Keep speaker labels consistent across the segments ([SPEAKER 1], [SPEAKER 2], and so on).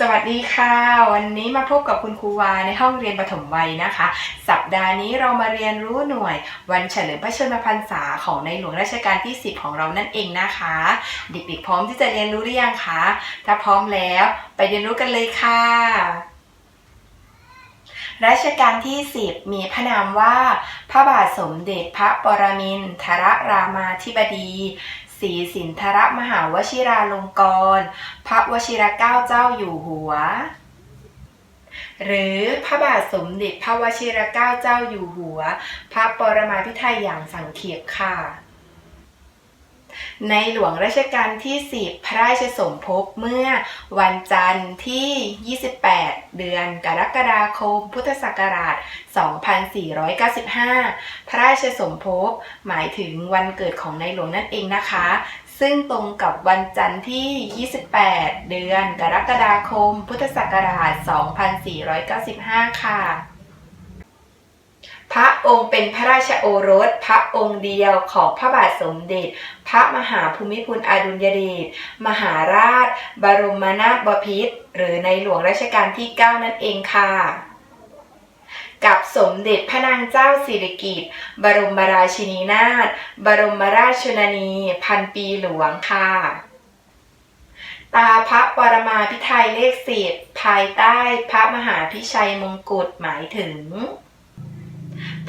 [SPEAKER 1] สวัสดีค่ะ วันนี้มาพบกับคุณครูวาในห้องเรียนปฐมวัยนะคะ สัปดาห์นี้เรามาเรียนรู้หน่วย วันเฉลิมพระชนมพรรษาของในหลวงรัชกาลที่ 10 ของเรานั่นเองนะคะ เด็กๆพร้อมที่จะเรียนรู้หรือยังคะถ้าพร้อมแล้วไปเรียนรู้กันเลยค่ะ รัชกาลที่ 10 มีพระนามว่า พระบาทสมเด็จพระปรมินทรรามาธิบดี ศรีสินธรมหาวชิราลงกรณ์พระวชิรเกล้าเจ้าอยู่หัว หรือพระบาทสมเด็จพระวชิรเกล้าเจ้าอยู่หัว พระปรมาภิไธยอย่างสังเขปค่ะ ในหลวงรัชกาลที่ 10 พระราชสมภพเมื่อวันจันทร์ที่ 28 เดือนกรกฎาคม พุทธศักราช 2495 พระราชสมภพหมายถึงวันเกิดของในหลวงนั่นเองนะคะ ซึ่งตรงกับวันจันทร์ที่ 28 เดือนกรกฎาคม พุทธศักราช 2495 ค่ะ พระองค์เป็นพระราชโอรส พระองค์เดียวของพระบาทสมเด็จ พระมหาภูมิพลอดุลยเดชมหาราช บรมนาถบพิตรหรือในหลวงรัชกาลที่ 9 นั่นเองค่ะ กับสมเด็จพระนางเจ้าสิริกิติ์บรมราชินีนาถบรมราชชนนี พันปีหลวงค่ะตาพระปรมาภิไธยเลขสิบภายใต้พระมหาพิชัยมงกุฎหมายถึง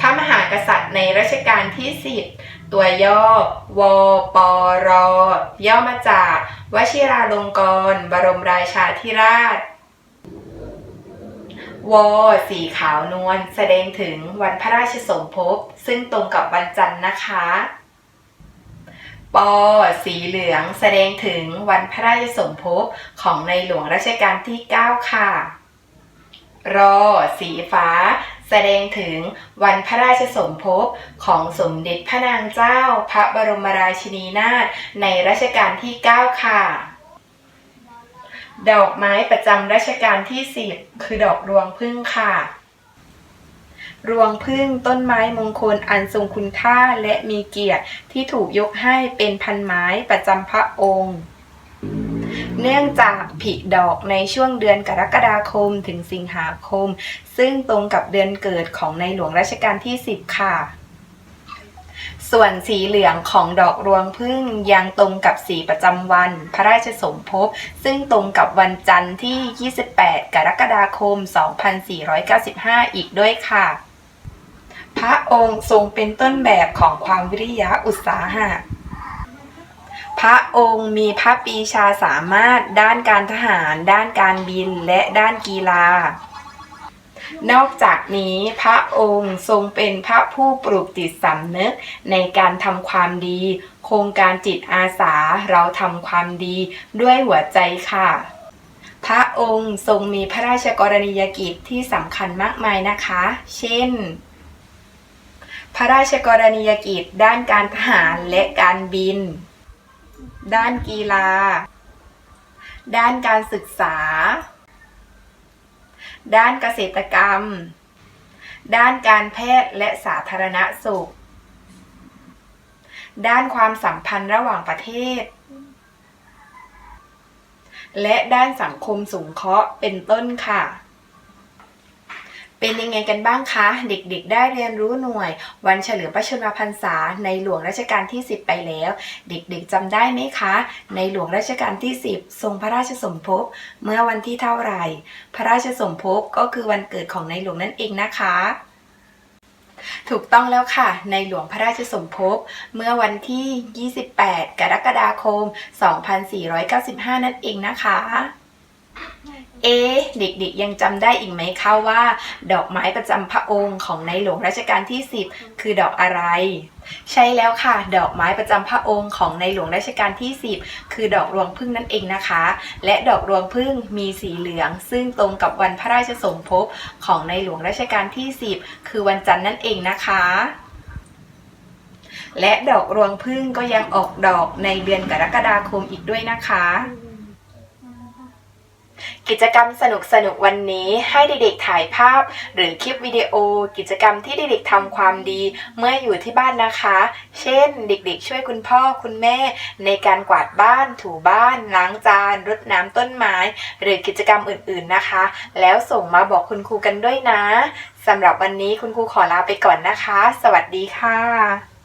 [SPEAKER 1] พระมหากษัตริย์ในรัชกาลที่ 10 ตัวย่อ วปร ย่อมาจากวชิราลงกรณ์บรมราชาธิราช วสีขาวนวลแสดงถึงวันพระราชสมภพ ซึ่งตรงกับวันจันทร์นะคะปสีเหลืองแสดงถึงวันพระราชสมภพของในหลวงรัชกาลที่ 9 ค่ะ รอ สีฟ้า แสดงถึงวันพระราชสมภพของสมเด็จพระนางเจ้า พระบรมราชินีนาถในรัชกาลที่ 9 ค่ะ ดอกไม้ประจำรัชกาลที่ 10 คือดอกรวงพึ่งค่ะ รวงพึ่งต้นไม้มงคลอันทรงคุณค่าและมีเกียรติที่ถูกยกให้เป็นพันไม้ประจำพระองค์ เนื่องจากผลิดอกในช่วงเดือนกรกฎาคมถึงสิงหาคม ซึ่งตรงกับเดือนเกิดของในหลวงรัชกาลที่ 10 ค่ะ ส่วนสีเหลืองของดอกรวงพึ่งยังตรงกับสีประจำวัน พระราชสมภพ ซึ่งตรงกับวันจันทร์ที่ 28 กรกฎาคม 2495 อีกด้วยค่ะพระองค์ทรงเป็นต้นแบบของความวิริยะอุตสาหะ พระองค์มีพระปีชาสามารถด้านการทหาร ด้านการบินและด้านกีฬา นอกจากนี้พระองค์ทรงเป็นพระผู้ปลูกจิตสำนึกในการทำความดี โครงการจิตอาสาเราทำความดีด้วยหัวใจค่ะพระองค์ทรงมีพระราชกรณียกิจที่สำคัญมากมายนะคะ เช่น พระราชกรณียกิจด้านการทหารและการบิน ด้านกีฬา ด้านการศึกษา ด้านเกษตรกรรม ด้านการแพทย์และสาธารณสุข ด้านความสัมพันธ์ระหว่างประเทศ และด้านสังคมสงเคราะห์เป็นต้นค่ะ เป็นยังไงกันบ้างคะ เด็กๆ ได้เรียนรู้หน่วย วันเฉลิมพระชนมพรรษา ในหลวงรัชกาลที่ 10 ไปแล้ว เด็กๆจำได้ไหมคะ ในหลวงรัชกาลที่ 10 ทรงพระราชสมภพเมื่อวันที่เท่าไหร่ พระราชสมภพก็คือวันเกิดของในหลวงนั่นเองนะคะถูกต้องแล้วค่ะ ในหลวงพระราชสมภพเมื่อวันที่ 28 กรกฎาคม 2495 นั่นเองนะคะ เอะเด็กๆยังจำได้อีกไหมคะว่า ดอกไม้ประจำพระองค์ของในหลวงรัชกาลที่ 10 คือดอกอะไร ใช่แล้วค่ะ ดอกไม้ประจำพระองค์ของในหลวงรัชกาลที่ 10 คือดอกรวงพึ่งนั่นเองนะคะ และดอกรวงพึ่งมีสีเหลือง ซึ่งตรงกับวันพระราชสมภพของในหลวงรัชกาลที่ 10 คือวันจันทร์นั่นเองนะคะและดอกรวงพึ่งก็ยังออกดอกในเดือนกรกฎาคมอีกด้วยนะคะ กิจกรรมสนุกสนุกๆวันนี้ให้เด็กๆถ่ายภาพ หรือคลิปวิดีโอ กิจกรรมที่เด็กๆทำความดีเมื่ออยู่ที่บ้านนะคะ เช่น เด็กๆ ช่วยคุณพ่อคุณแม่ ในการกวาดบ้าน ถูบ้าน ล้างจานรดน้ำต้นไม้ หรือกิจกรรมอื่นๆนะคะ แล้วส่งมาบอกคุณครูกันด้วยนะสำหรับวันนี้คุณครูขอลาไปก่อนนะคะ สวัสดีค่ะ